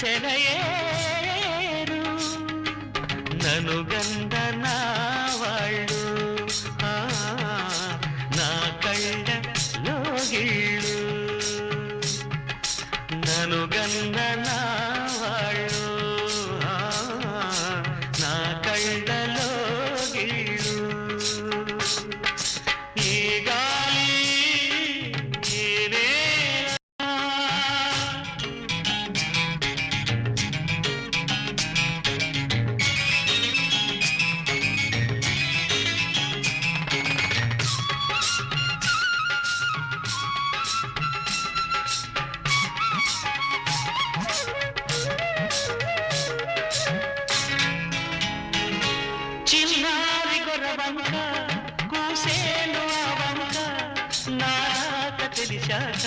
ಸೆಳೆಯೇರು ನನು ಗಂಡ ನಾವಳು ನಾ ಕಳ್ಳ ಲೋಗಿಳು ನನು ಗಂಡ ನಾ తెలిసాక